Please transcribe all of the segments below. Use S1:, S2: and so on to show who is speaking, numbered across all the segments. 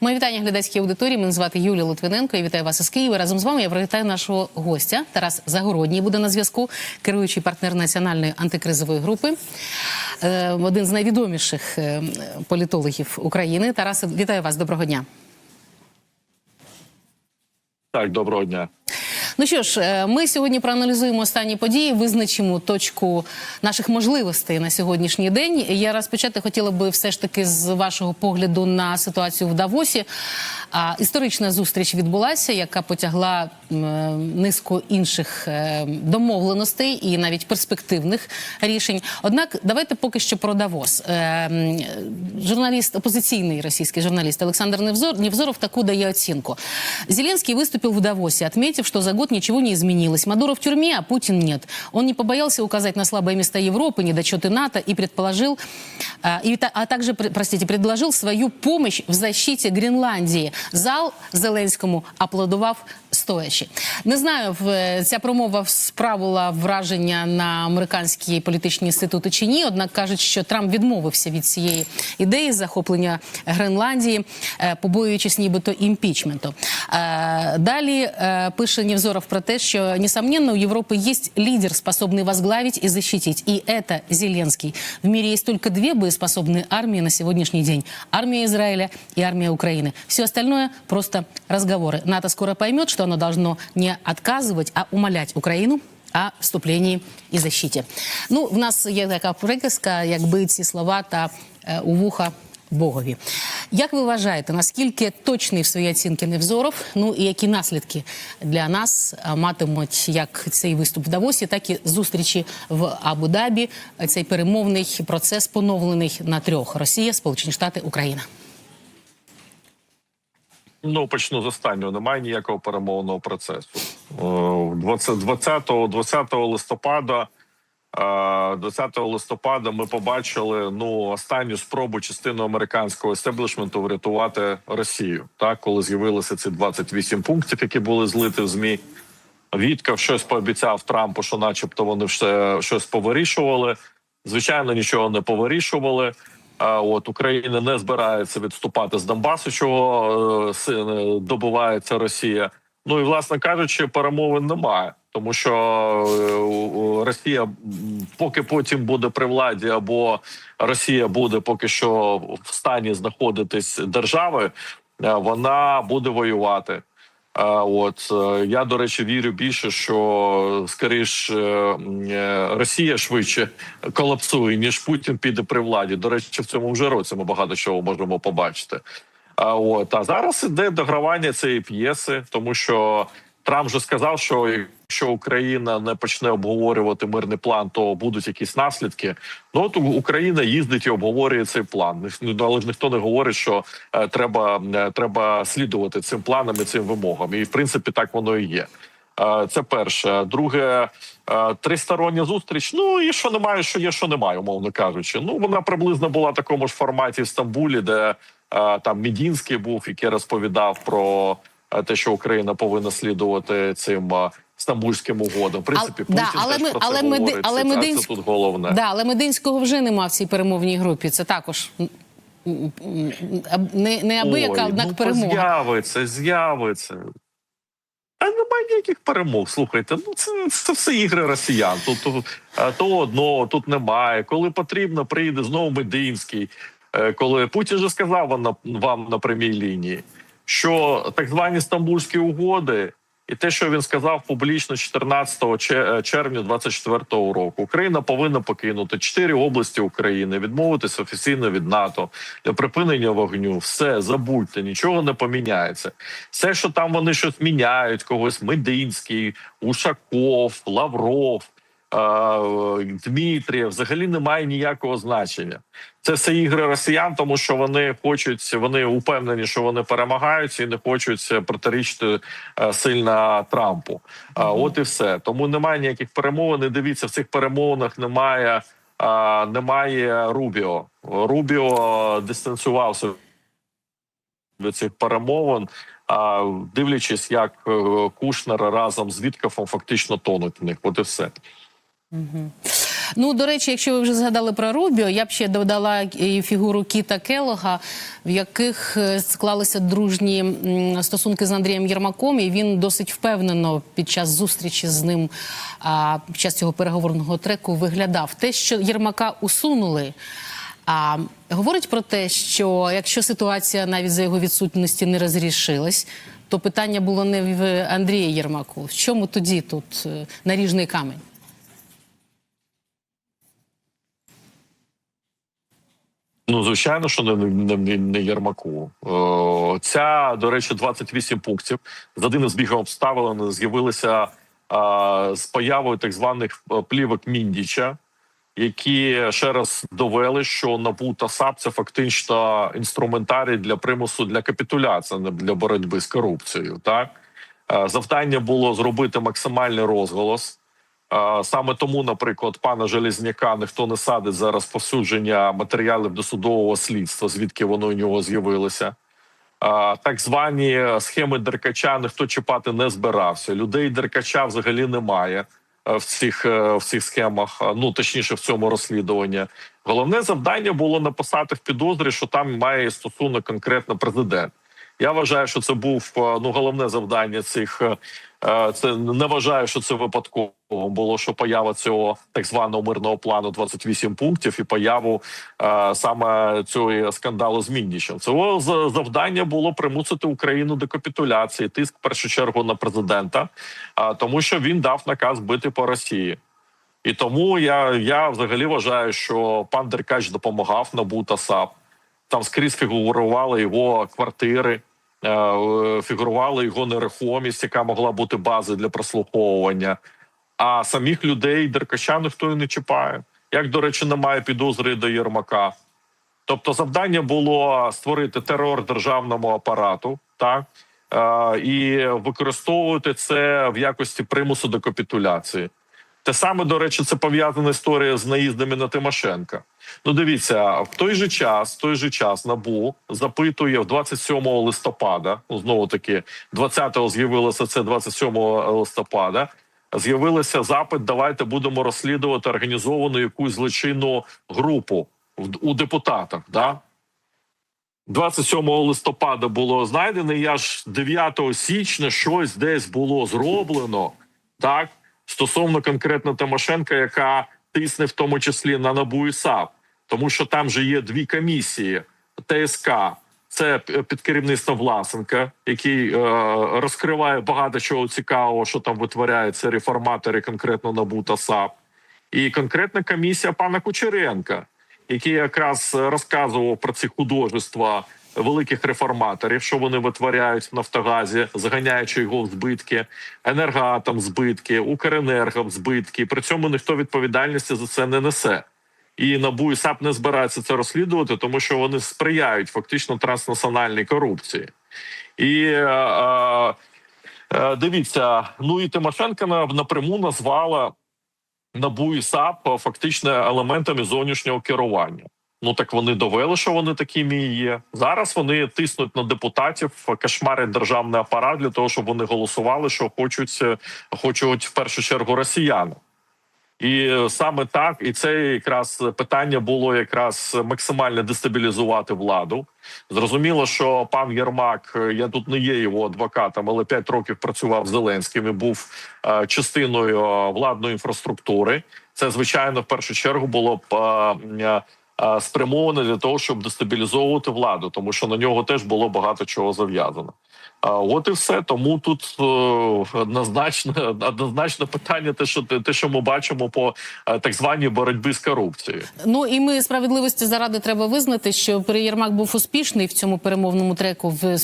S1: Моє вітання глядацькій аудиторії. Мене звати Юлія Литвиненко. Я вітаю вас із Києва. Разом з вами я привітаю нашого гостя. Тарас Загородній буде на зв'язку, керуючий партнер національної антикризової групи, Е, один з найвідоміших е, політологів України. Тарас, вітаю вас. Доброго дня.
S2: Так, доброго дня.
S1: Ну що ж, е, ми сьогодні проаналізуємо останні події, визначимо точку наших можливостей на сьогоднішній день. Я розпочати хотіла би все ж таки з вашого погляду на ситуацію в Давосі. А історична зустріч відбулася, яка потягла е, низку інших е, домовленостей і навіть перспективних рішень. Однак, давайте поки що про Давос. Журналіст, опозиційний російский журналист Александр Невзор, Невзоров такую дає оценку. Зеленский выступил в Давосе, отметив, что за год ничего не изменилось. Мадуро в тюрьме, а Путин нет. Он не побоялся указать на слабые места Европы, недочеты НАТО и предположил, а, и, та- а также, пр- простите, предложил свою помощь в защите Гренландии. Зал Зеленському аплодував стоячи. Не знаю, в- ця промова справила враження на американські політичні інститути чи ні. Однак кажуть, що Трамп відмовився від цієї ідеї захоплення Гренландії, е, побоюючись нібито імпічменту. Е, Далі е, пише Невзоров про те, що несомненно у Європи є лідер, способний возглавить і защитить. І це Зеленський. В мире есть только две боеспособные армии на сегодняшний день: армия Израиля и армия Украины. Все остальное просто разговоры. НАТО скоро поймет, что оно должно не отказывать, а умолять Украину о вступленні і защиті. Ну, в нас є така приказка, якби ці слова та е, у вуха Богові. Як ви вважаєте, наскільки точний в своїй оцінці Невзоров? Ну і які наслідки для нас матимуть як цей виступ в Давосі, так і зустрічі в Абу-Дабі, е, цей перемовний процес поновлений на трьох: Росія, Сполучені Штати, Україна.
S2: Ну почну з останнього. Немає ніякого перемовного процесу. Е, 20, 20, 20 листопада. Е, 20 листопада ми побачили ну останню спробу частину американського естеблішменту врятувати Росію. Так, коли з'явилися ці 28 пунктів, які були злиті в змі. Віткав щось пообіцяв Трампу, що, начебто, вони все щось повирішували. Звичайно, нічого не повирішували. А от Україна не збирається відступати з Донбасу, чого е, е, добувається Росія. Ну і власне кажучи, перемовин немає, тому що е, Росія, поки потім буде при владі, або Росія буде поки що в стані знаходитись держави, е, вона буде воювати. От е, я до речі вірю більше, що скоріш Росія швидше колапсує, ніж Путін піде при владі. До речі, в цьому вже році ми багато чого можемо побачити. А от а зараз іде догравання цієї п'єси, тому що Трамп вже сказав, що якщо Україна не почне обговорювати мирний план, то будуть якісь наслідки. Ну от Україна їздить і обговорює цей план. Але ж ніхто не говорить, що е, треба, е, треба слідувати цим планам і цим вимогам. І в принципі так воно і є. Е, Це перше. Друге, тристороння зустріч. Ну і що немає, що є, що немає, умовно кажучи. Ну вона приблизно була в такому ж форматі в Стамбулі, де там Мідінський був, який розповідав про те, що Україна повинна слідувати цим е, стамбульським угодам. В принципі,
S1: А- да,
S2: Путін
S1: але
S2: теж
S1: ми-
S2: про
S1: але
S2: це
S1: ми-
S2: говорить.
S1: але
S2: це,
S1: Мединськ-
S2: це тут головне.
S1: Да, але Мединського вже нема в цій перемовній групі. Це також не, не абияка,
S2: Ой,
S1: однак
S2: ну,
S1: перемога.
S2: З'явиться, з'явиться. А немає ніяких перемог. Слухайте, ну це, це все ігри росіян. Тут, тут е, то одного тут немає. Коли потрібно, прийде знову Мединський. Е, Коли Путін же сказав вам на вам на прямій лінії, що так звані стамбульські угоди. І те, що він сказав публічно 14 че- е, червня 24 року, Україна повинна покинути чотири області України, відмовитися офіційно від НАТО для припинення вогню. Все забудьте, нічого не поміняється. Все, що там вони щось міняють, когось Мединський, Ушаков, Лавров. Е, Дмитрієв взагалі не має ніякого значення. Це все ігри росіян, тому що вони хочуть, вони упевнені, що вони перемагають і не хочуть протирічити е, сильно Трампу. А от і все. Тому немає ніяких перемовин. І дивіться, в цих перемовинах немає, а, немає Рубіо. Рубіо дистанціювався від цих перемовин. А дивлячись, як е, Кушнер разом з Віткафом фактично тонуть в них, от і все.
S1: Ну, до речі, якщо ви вже згадали про Рубіо, я б ще додала і фігуру Кіта Келога, в яких е, склалися дружні стосунки з Андрієм Єрмаком, і він досить впевнено під час зустрічі з ним, під час цього переговорного треку виглядав. Те, що Єрмака усунули. Говорить про те, що якщо ситуація навіть за його відсутності не розрішилась, то питання було не в Андрія Єрмаку. В чому тоді тут е, наріжний камень?
S2: Ну, звичайно, що не, не, не, Єрмаку. О, ця, до речі, 28 пунктів з одним з бігом обставин з'явилися з появою так званих е, плівок Міндіча, які ще раз довели, що НАБУ та САП це фактично інструментарій для примусу для капітуляції, для боротьби з корупцією. Так Е, завдання було зробити максимальний розголос. Саме тому, наприклад, пана Железняка ніхто не садить за розповсюдження матеріалів досудового слідства, звідки воно у нього з'явилося. Так звані схеми Деркача ніхто чіпати не збирався. Людей Деркача взагалі немає е, в цих, е, в цих схемах, е, ну точніше в цьому розслідуванні. Головне завдання було написати в підозрі, що там має стосунок конкретно президент. Я вважаю, що це був ну головне завдання цих. Е, е, Це не вважаю, що це випадково було, що поява цього так званого мирного плану 28 пунктів і появу е, саме цього скандалу з Міндічем. Цього за- завдання було примусити Україну до капітуляції, тиск в першу чергу на президента, а тому що він дав наказ бити по Росії. І тому я, я взагалі вважаю, що пан Деркач допомагав НАБУ та САП. Там скрізь фігурували його квартири, е, е, фігурувала його нерухомість, яка могла бути базою для прослуховування. А самих людей Деркача ніхто і не чіпає. Як, до речі, немає підозри до Єрмака. Тобто, завдання було створити терор державному апарату, так е, і використовувати це в якості примусу до капітуляції. Те саме, до речі, це пов'язана історія з наїздами на Тимошенка. Ну, дивіться, в той же час, в той же час набу запитує в 27 листопада. Ну знову таки, 20-го з'явилося це 27 листопада. З'явився запит. Давайте будемо розслідувати організовану якусь злочинну групу у депутатах. Да? 27 листопада було знайдено. Я ж 9 січня щось десь було зроблено, так стосовно конкретно Тимошенка, яка тисне в тому числі на НАБУ і САП, тому що там же є дві комісії ТСК. Це під керівництвом Власенка, який е, розкриває багато чого цікавого, що там витворяється реформатори, конкретно НАБУ та САП, і конкретна комісія пана Кучеренка, який якраз розказував про ці художества великих реформаторів, що вони витворяють в Нафтогазі, заганяючи його в збитки, енергоатом збитки, Укренерго збитки. При цьому ніхто відповідальності за це не несе. І НАБУ і САП не збираються це розслідувати, тому що вони сприяють фактично транснаціональній корупції. І е, е, е, дивіться, ну і Тимошенко напряму назвала НАБУ і САП фактично елементами зовнішнього керування. Ну так вони довели, що вони такими і є. Зараз вони тиснуть на депутатів, кошмарять державний апарат для того, щоб вони голосували, що хочуть, е, хочуть в першу чергу росіяни. І е, саме так, і це якраз питання було якраз максимально дестабілізувати владу. Зрозуміло, що пан Єрмак, е, я тут не є його адвокатом, але 5 років працював з Зеленським і був частиною владної інфраструктури. Це звичайно в першу чергу було б. Е, Спрямоване для того, щоб дестабілізовувати владу, тому що на нього теж було багато чого зав'язано. От і все. Тому тут е, однозначно однозначно питання, те, що те, що ми бачимо по е, так званій боротьбі з корупцією.
S1: Ну і ми справедливості заради треба визнати, що Єрмак був успішний в цьому перемовному треку в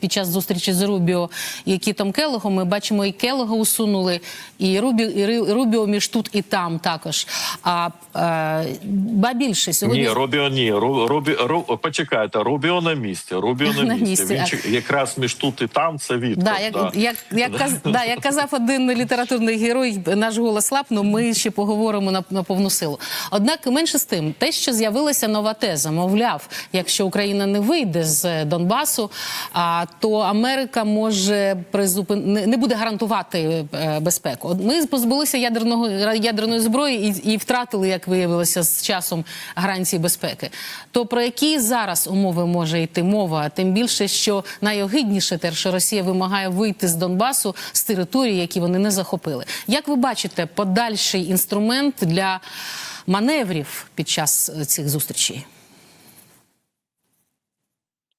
S1: під час зустрічі з Рубіо і Кітом Келогом. Ми бачимо, і Келога усунули, і Рубіо, і Рубіо між тут і там також. А е, ба більше сьогодні
S2: Ні, Рубіо, ні, Ру- Рубі, Ру, почекайте, Рубіо на місці. Рубіо на,
S1: На
S2: місці.
S1: місці,
S2: Він
S1: а-
S2: якраз між тут і там це відповідь.
S1: Да, як, як, як, каз, да, як казав один літературний герой, наш голос лапнув, ми ще поговоримо на, на повну силу. Однак менше з тим, те, що з'явилася нова теза, мовляв, якщо Україна не вийде з Донбасу, а, то Америка може призупин... не, не буде гарантувати е, безпеку. Ми позбулися ядерного ядерної зброї і, і втратили, як виявилося, з часом гарантії безпеки. То про які зараз умови може йти мова? Тим більше, що найогидніше те, що Росія вимагає вийти з Донбасу з території, які вони не захопили. Як ви бачите, подальший інструмент для маневрів під час е, цих зустрічей?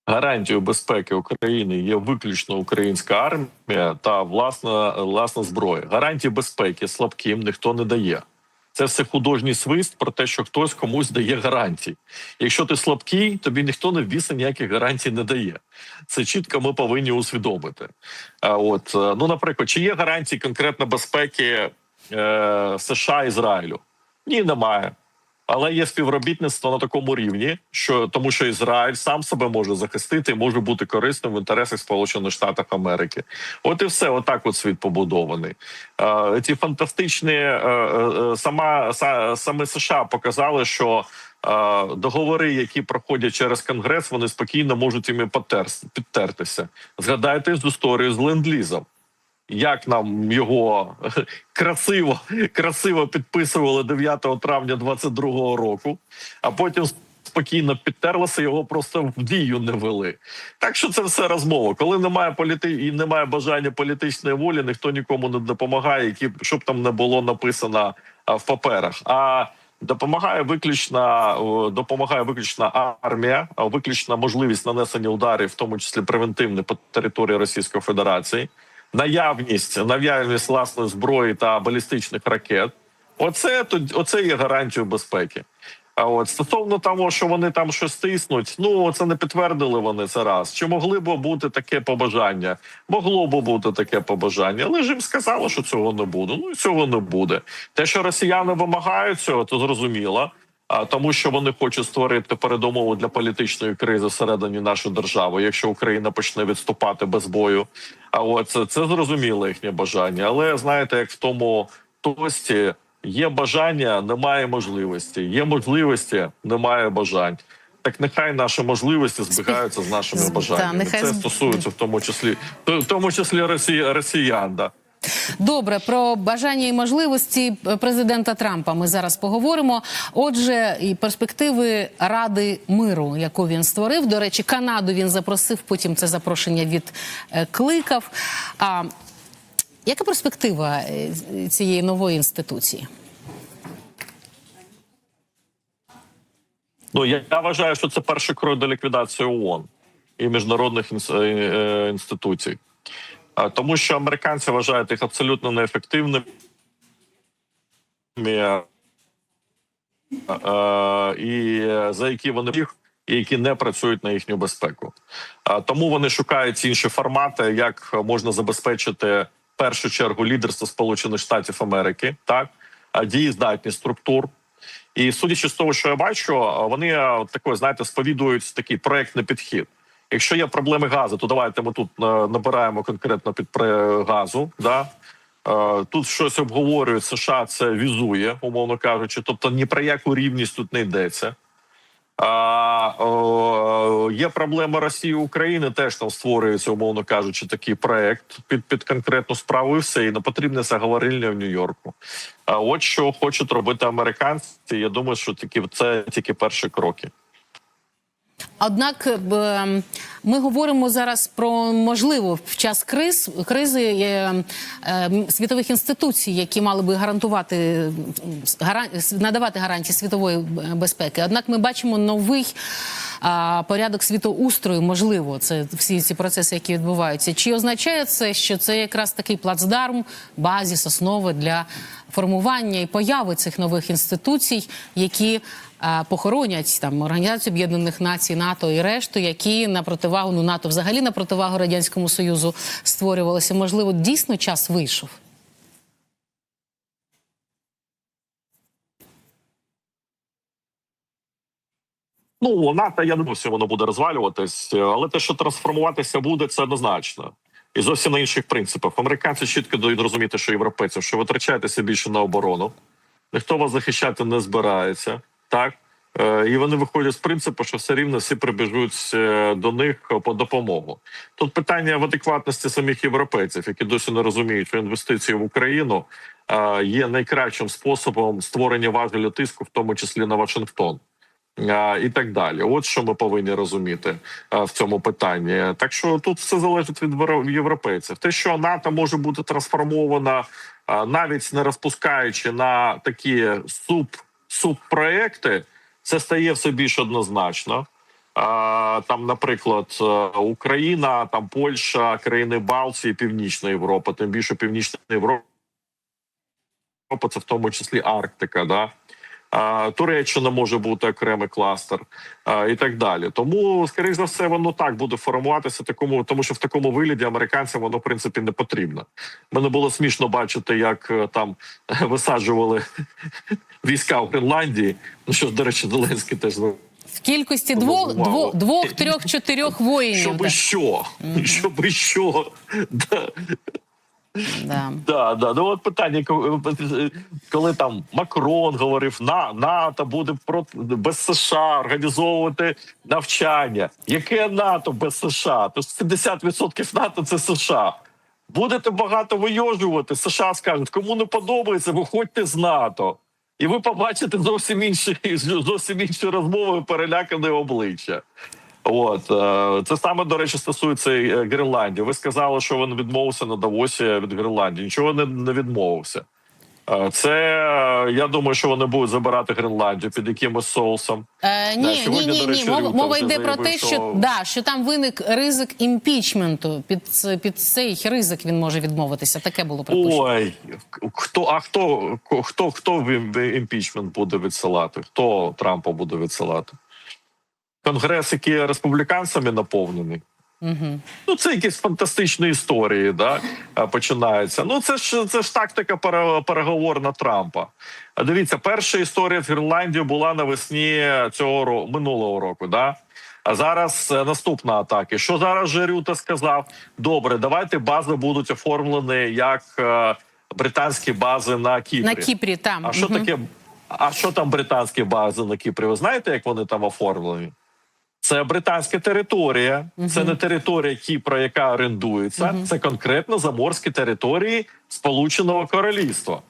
S2: Гарантією безпеки України є виключно українська армія та власна власна зброя. Гарантії безпеки слабким ніхто не дає. Це все художній свист про те, що хтось комусь дає гарантії. Якщо ти слабкий, тобі ніхто не в ніяких гарантій не дає. Це чітко ми повинні усвідомити. От е, ну, наприклад, чи є гарантії конкретно безпеки е, США Ізраїлю? Ні, немає. Але є співробітництво на такому рівні, що тому, що Ізраїль сам себе може захистити, і може бути корисним в інтересах Сполучених Штатів Америки. От і все, отак от світ побудований. Е, ці фантастичні е, е, сама са, саме США показали, що договори, які проходять через Конгрес, вони спокійно можуть іми підтертися. Згадайте з історію з ленд-лізом як нам його красиво красиво підписували 9 травня 22-го року, а потім спокійно підтерлося, його просто в дію не вели. Так що це все розмова. Коли немає політи і немає бажання політичної волі, ніхто нікому не допомагає, які щоб там не було написано в паперах. А Допомагає виключно допомагає виключно армія, а виключно можливість нанесення ударів, в тому числі превентивних по території Російської Федерації наявність наявність власної зброї та балістичних ракет. Оце оце є гарантією безпеки. А от стосовно того, що вони там щось тиснуть, ну це не підтвердили вони це раз. Чи могли б бути таке побажання? Могло б бути таке побажання, але ж їм сказали, що цього не буде. Ну цього не буде. Те, що росіяни вимагають цього, то зрозуміло. А тому, що вони хочуть створити передумову для політичної кризи всередині нашої держави, якщо Україна почне відступати без бою. А от це, це зрозуміло їхнє бажання. Але знаєте, як в тому тості є бажання, немає можливості. Є можливості, немає бажань. Так нехай наші можливості збігаються з нашими бажаннями. Це стосується в тому числі в тому числі Росії, росіян. Да.
S1: Добре, про бажання і можливості президента Трампа ми зараз поговоримо. Отже, і перспективи Ради миру, яку він створив. До речі, Канаду він запросив. Потім це запрошення відкликав. А яка перспектива е, цієї нової інституції?
S2: Ну я, я вважаю, що це перший крок до ліквідації ООН і міжнародних інс- е, е, інституцій, тому що американці вважають їх абсолютно неефективними. Е, і за які вони їх і які не працюють на їхню безпеку. Тому вони шукають інші формати, як можна забезпечити в першу чергу лідерство Сполучених Штатів Америки, так дієздатність структур. І судячи з того, що я бачу, вони е, такою, знаєте, сповідують такий проектний підхід. Якщо є проблеми газу, то давайте ми тут е, набираємо конкретно під газу. Да? Е, Тут щось обговорюють США, це візує, умовно кажучи. Тобто ні про яку рівність тут не йдеться. А, о, є проблема Росії і України. Теж там створюється, умовно кажучи, такий проект під під конкретну справу, і все і не потрібне заговорильня в Нью-Йорку. А от що хочуть робити американці. Я думаю, що такі це тільки перші кроки.
S1: Однак е, ми говоримо зараз про можливо в час криз кризи е, е, світових інституцій, які мали би гарантувати е, гаран- надавати гарантії світової безпеки. Однак ми бачимо новий порядок світоустрою. Можливо, це всі ці процеси, які відбуваються. Чи означає це, що це якраз такий плацдарм, базіс, основи для формування і появи цих нових інституцій, які похоронять там Організацію Об'єднаних Націй, НАТО і решту, які на противагу ну НАТО взагалі на противагу радянському союзу створювалися. Можливо, дійсно час вийшов.
S2: Ну НАТО, я не думаю, що воно буде розвалюватись, е, але те, що трансформуватися буде, це однозначно. І зовсім на інших принципах. Американці чітко дають розуміти, що європейцям, що витрачаєтеся більше на оборону, ніхто вас захищати не збирається, так Е, і вони виходять з принципу, що все рівно всі прибіжуть е, до них по допомогу. Тут питання в адекватності самих європейців, які досі не розуміють, що інвестиції в Україну е, є найкращим способом створення важелю тиску, в тому числі на Вашингтон. І так далі, от що ми повинні розуміти в цьому питанні. Так що тут все залежить від європейців. Те, що НАТО може бути трансформована, навіть не розпускаючи на такі суп субпроекти, це стає все більш однозначно. Там, наприклад, е, Україна, там Польща, країни Балтії, Північна Європа, тим більше Північна Європа, це в тому числі Арктика. Да? Туреччина може бути окремий кластер і так далі. Тому, скоріш за все, воно так буде формуватися, такому, тому що в такому вигляді американцям воно в принципі не потрібно. Мене було смішно бачити, як е, там висаджували війська в Гренландії. Ну що ж, до речі, Зеленський теж
S1: В кількості двох, двох, двох, трьох, чотирьох воїнів.
S2: щоб
S1: так.
S2: що, щоб що. Да.
S1: Да.
S2: Да, да. Ну от питання, ко- коли там Макрон говорив, на НАТО буде проти без США організовувати навчання. Яке НАТО без США? То 70% НАТО це США. Будете багато вийожувати. США скажуть, кому не подобається, виходьте з НАТО. І ви побачите зовсім інші зовсім інші розмови, перелякане обличчя. От е, це саме до речі стосується е, Гренландії. Ви сказали, що він відмовився на Давосі від Гренландії. Нічого не, не відмовився. Е, Це я думаю, що вони будуть забирати Гренландію під якимось соусом.
S1: Е, ні, ні,
S2: сьогодні,
S1: ні, ні.
S2: речі,
S1: Мова, мова йде про те, що,
S2: що-
S1: да, що там виник ризик імпічменту. Під, під цей ризик він може відмовитися. Таке було припущено.
S2: Ой, хто а хто хто хто в імпічмент буде відсилати? Хто Трампа буде відсилати? Конгрес, який республіканцями наповнений.
S1: Угу.
S2: Ну, це якісь фантастичні історії, да, е, починаються. Ну, це ж це ж тактика пере- переговорна Трампа. А дивіться, перша історія з Гренландією була навесні цього року, минулого року. Да? А зараз е, наступна атака. Що зараз же Рюта сказав? Добре, давайте бази будуть оформлені як е, британські бази на Кіпрі.
S1: На Кіпрі там.
S2: А що
S1: Мгм.
S2: таке? А що там британські бази на Кіпрі? Ви знаєте, як вони там оформлені? Це британська територія, це не територія Кіпра, яка орендується, це конкретно заморські території Сполученого Королівства.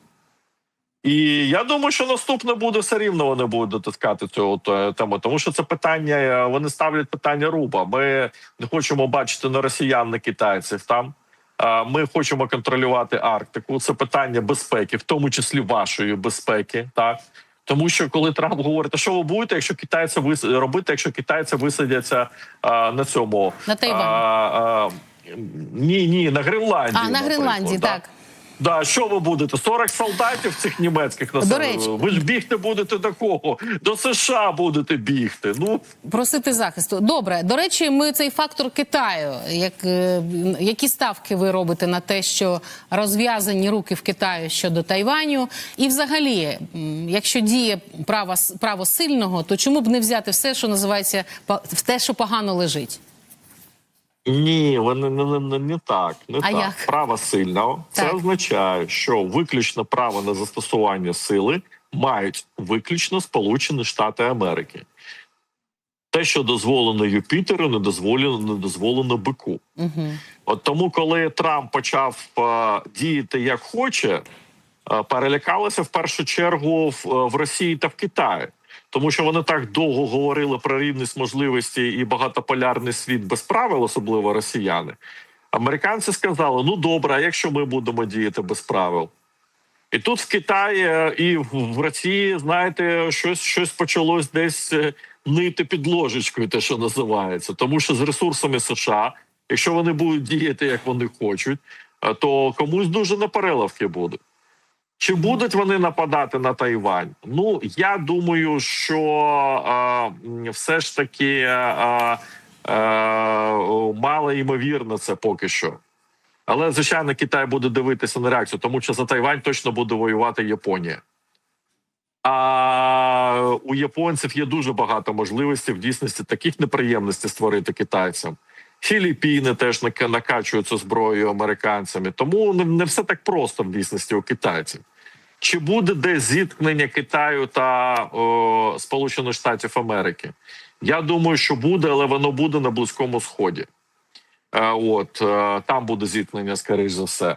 S2: І я думаю, що наступне буде все рівно вони будуть дотискати цю е, тему, тому що це питання, е, вони ставлять питання руба. Ми не хочемо бачити на росіян, на китайців там. Ми хочемо контролювати Арктику. Це питання безпеки, в тому числі вашої безпеки. Так тому що коли Трамп говорить, а що ви будете, якщо китайці вис... робити, якщо китайці висадяться а, на цьому
S1: На Тайвані.
S2: Ні, ні, на Гренландії.
S1: А, на Гренландії, так.
S2: Да, що ви будете? 40 солдатів цих німецьких на
S1: До речі.
S2: Ви ж бігти будете до кого? До США будете бігти. Ну
S1: Просити захисту. Добре. До речі, ми цей фактор Китаю. Як, е, які ставки ви робите на те, що розв'язані руки в Китаю щодо Тайваню? І взагалі, якщо діє право, право сильного, то чому б не взяти все, що називається те, що погано лежить?
S2: Ні, вони не, не, не, не так. Не
S1: А
S2: так.
S1: як?
S2: Право сильного. Це означає, що виключно право на застосування сили мають виключно Сполучені Штати Америки. Те, що дозволено Юпітеру, не дозволено, не дозволено бику.
S1: Угу.
S2: От тому, коли Трамп почав е, діяти як хоче, е, перелякалися в першу чергу в, е, в Росії та в Китаї. Тому що вони так довго говорили про рівність можливості і багатополярний світ без правил, особливо росіяни. Американці сказали: ну добре, а якщо ми будемо діяти без правил? І тут в Китаї е, і в Росії, знаєте, щось щось почалось десь е, нити під ложечкою, те, що називається. Тому що з ресурсами США, якщо вони будуть діяти, як вони хочуть, е, то комусь дуже на переливки буде. Чи будуть вони нападати на Тайвань? Ну я думаю, що е, все ж таки е, е, мало ймовірно це поки що. Але звичайно, Китай буде дивитися на реакцію, тому що за Тайвань точно буде воювати Японія. А у японців є дуже багато можливостей в дійсності таких неприємностей створити китайцям. Філіппіни теж накачуються зброєю американцями. Тому не, все так просто в дійсності у китайців. Чи буде десь зіткнення Китаю та о, Сполучених Штатів Америки? Я думаю, що буде, але воно буде на Близькому Сході. Е, От е, там буде зіткнення, скоріш за все.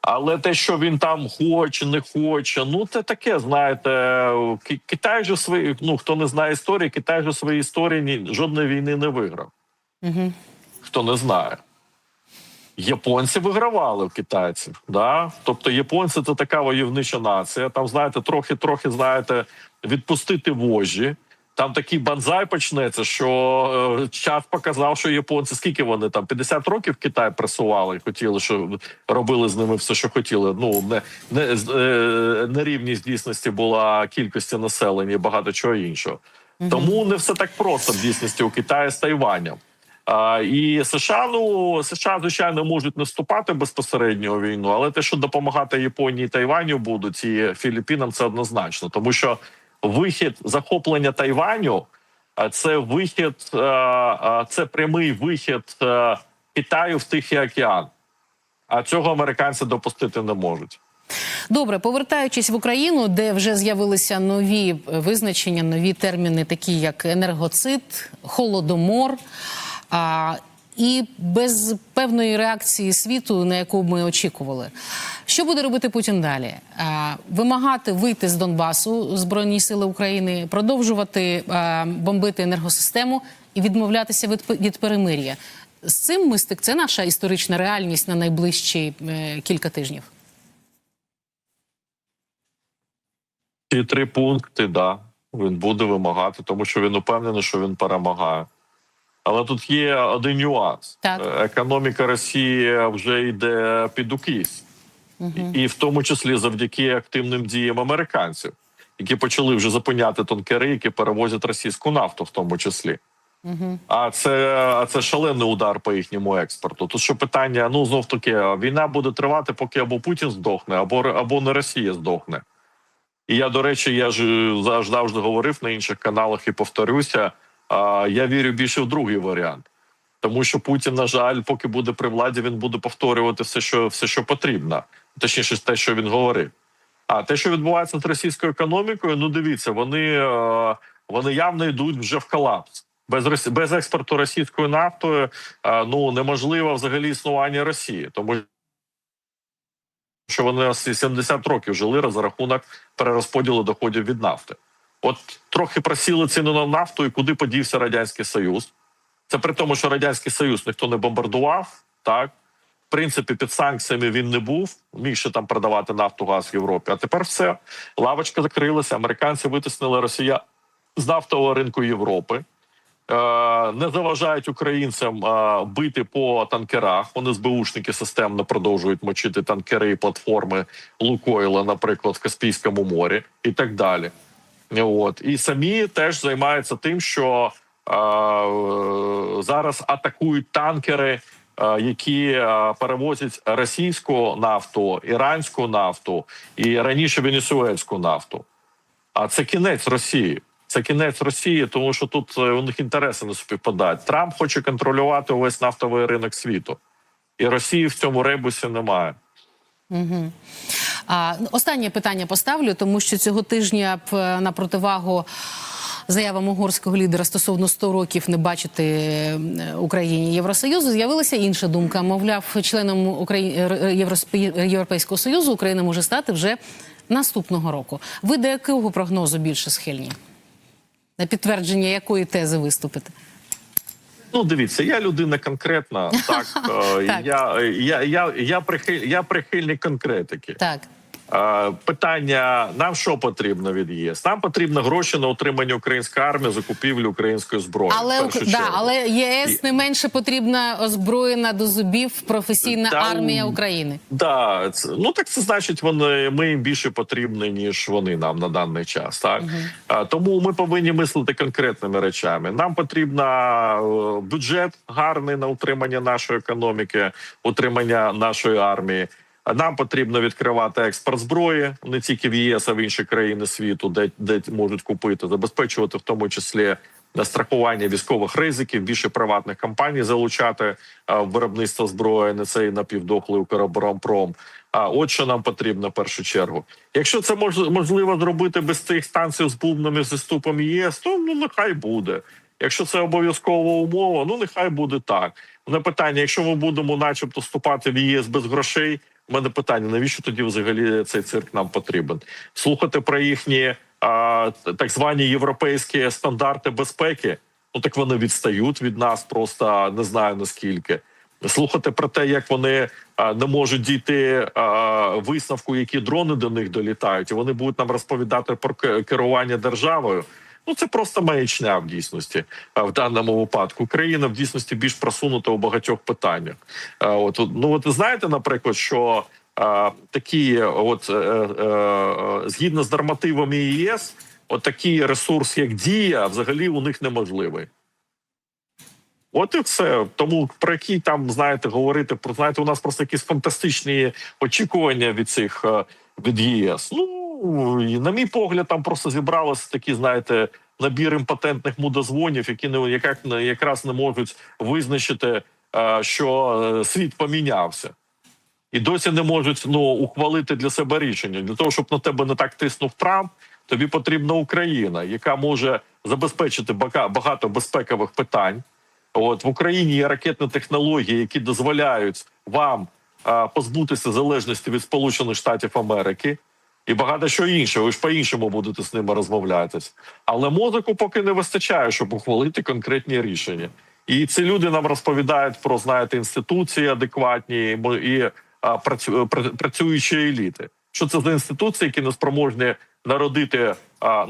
S2: Але те, що він там хоче, не хоче, ну це таке, знаєте, Китай же свої, ну хто не знає історії, Китай же свої історії жодної війни не виграв.
S1: Угу.
S2: Хто не знає. Японці вигравали в китайців. Да? Тобто японці це така войовнича нація. Там, знаєте, трохи-трохи, знаєте, відпустити вожі. Там такий банзай почнеться, що е, час показав, що японці скільки вони там 50 років Китай пресували, хотіли, що робили з ними все, що хотіли. Ну не, не е, нерівність дійсності була кількості населення і багато чого іншого. Тому не все так просто в дійсності у Китаї з Тайванем. І США, ну США, звичайно, можуть не вступати безпосередньо війну, але те, що допомагати Японії Тайваню будуть і Філіппінам, це однозначно, тому що вихід захоплення Тайваню, це вихід, це прямий вихід Китаю в Тихий океан. А цього американці допустити не можуть.
S1: Добре, повертаючись в Україну, де вже з'явилися нові визначення, нові терміни, такі як енергоцид, холодомор. А, і без певної реакції світу, на яку ми очікували. Що буде робити Путін далі? Вимагати вийти з Донбасу Збройні сили України, продовжувати а, бомбити енергосистему і відмовлятися від, від перемир'я. З цим ми стик. Це наша історична реальність на найближчі е, кілька тижнів.
S2: Ці три пункти, да, він буде вимагати, тому що він упевнений, що він перемагає. Але тут є один нюанс:
S1: Так.
S2: Е, економіка Росії вже йде під укіс, і в тому числі завдяки активним діям американців, які почали вже зупиняти танкери, які перевозять російську нафту, в тому числі. А це, а це шалений удар по їхньому експорту. Тут що питання: ну знов таки, війна буде тривати, поки або Путін здохне, або або не Росія здохне. І я, до речі, я ж завжди говорив на інших каналах і повторюся. Я вірю більше в другий варіант, тому що Путін, на жаль, поки буде при владі, він буде повторювати все, що все, що потрібно, точніше, те, що він говорив. А те, що відбувається з російською економікою, ну дивіться, вони, е, вони явно йдуть вже в колапс. Без без експорту російської нафти е, ну неможливо взагалі існування Росії, тому що вони 70 років жили за рахунок перерозподілу доходів від нафти. От трохи просіли ціни на нафту, і куди подівся радянський союз. Це при тому, що радянський союз ніхто не бомбардував. Так в принципі, під санкціями він не був. Міг ще там продавати нафту газ в Європі. А тепер все лавочка закрилася. Американці витиснили Росія з нафтового ринку Європи. Е, не заважають українцям е, бити по танкерах. Вони СБУшники системно продовжують мочити танкери і платформи Лукойла, наприклад, в Каспійському морі, і так далі. От і самі теж займаються тим, що е, зараз атакують танкери, е, які е, перевозять російську нафту, іранську нафту і раніше венесуельську нафту. А це кінець Росії. Це кінець Росії, тому що тут е, у них інтереси не співпадають. Трамп хоче контролювати увесь нафтовий ринок світу, і Росії в цьому ребусі немає.
S1: А, ну, останнє питання поставлю, тому що цього тижня е, на противагу заявам угорського лідера стосовно 100 років не бачити е, Україні Євросоюзу, з'явилася інша думка. Мовляв, членом Украї... е, Євроспі- Європейського союзу Україна може стати вже наступного року. Ви до якого прогнозу більше схильні? На підтвердження якої тези виступите?
S2: Ну, дивіться, я людина конкретна. Так, е,
S1: Так.
S2: Я, я, я, я, прихиль, я прихильник конкретики.
S1: Так.
S2: Е, Питання: нам що потрібно від ЄС? Нам потрібно гроші на утримання української армії, закупівлю української зброї.
S1: Але, да, але ЄС не менше потрібна озброєна до зубів професійна
S2: Та,
S1: армія України.
S2: Да, це, ну так це значить, вони ми їм більше потрібні, ніж вони нам на даний час. Так а, тому ми повинні мислити конкретними речами. Нам потрібна е, бюджет гарний на утримання нашої економіки, утримання нашої армії. Нам потрібно відкривати експорт зброї не тільки в ЄС, а в інші країни світу, де, де можуть купити, забезпечувати в тому числі на страхування військових ризиків, більше приватних компаній залучати в виробництво зброї, не цей напівдохлий Укроборонпром. А от що нам потрібно в першу чергу. Якщо це мож, можливо зробити без цих станцій з бубнами з іступом ЄС, то ну нехай буде. Якщо це обов'язкова умова, ну нехай буде так. На питання: якщо ми будемо, начебто, вступати в ЄС без грошей, у мене питання: навіщо тоді взагалі цей цирк нам потрібен? Слухати про їхні а, так звані європейські стандарти безпеки. Ну так вони відстають від нас, просто не знаю наскільки. Слухати про те, як вони а, не можуть дійти а, висновку, які дрони до них долітають, і вони будуть нам розповідати про керування державою. Ну це просто маячня в дійсності в даному випадку. Україна в дійсності більш просунута у багатьох питаннях. От, ну от знаєте, наприклад, що а, такі, от е, е, е, згідно з нормативами ЄС, от такий ресурс, як дія, взагалі у них неможливий. От і все. Тому про які там знаєте говорити про знаєте, у нас просто якісь фантастичні очікування від цих е, від ЄС. Ну і на мій погляд, там просто зібралися такі, знаєте, набір імпотентних мудозвонів, які не яка, якраз не можуть визначити, е, що е, світ помінявся. І досі не можуть ну ухвалити для себе рішення для того, щоб на тебе не так тиснув Трамп. Тобі потрібна Україна, яка може забезпечити багато безпекових питань. От в Україні є ракетні технології, які дозволяють вам позбутися залежності від Сполучених Штатів Америки і багато що інше. Ви ж по-іншому будете з ними розмовлятись. Але мозоку поки не вистачає, щоб ухвалити конкретні рішення. І ці люди нам розповідають про знаєте інституції адекватні і, працюючі еліти. Що це за інституції, які не спроможні народити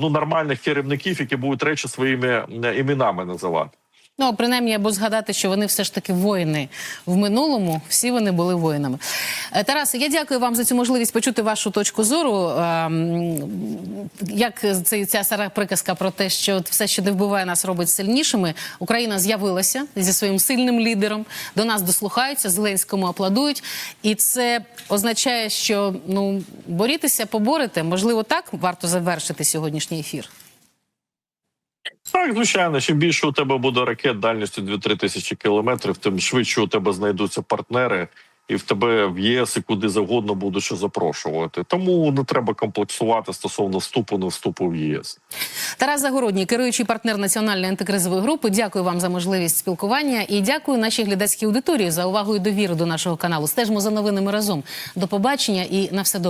S2: ну нормальних керівників, які будуть речі своїми іменами називати.
S1: Ну, принаймні, або згадати, що вони все ж таки воїни в минулому. Всі вони були воїнами. Е, Тарасе, я дякую вам за цю можливість почути вашу точку зору. Ем, Як це ця стара приказка про те, що все, що не вбиває нас, робить сильнішими. Україна з'явилася зі своїм сильним лідером. До нас дослухаються, Зеленському аплодують. І це означає, що ну борітеся, поборете. Можливо, так варто завершити сьогоднішній ефір.
S2: Так, звичайно, чим більше у тебе буде ракет дальністю 2-3 тисячі кілометрів, тим швидше у тебе знайдуться партнери, і в тебе в ЄС і куди завгодно будуть що запрошувати. Тому не треба комплексувати стосовно вступу не вступу в ЄС.
S1: Тарас Загородній, керуючий партнер національної антикризової групи. Дякую вам за можливість спілкування і дякую нашій глядацькій аудиторії за увагу і довіру до нашого каналу. Стежимо за новинами разом. До побачення і на все добре.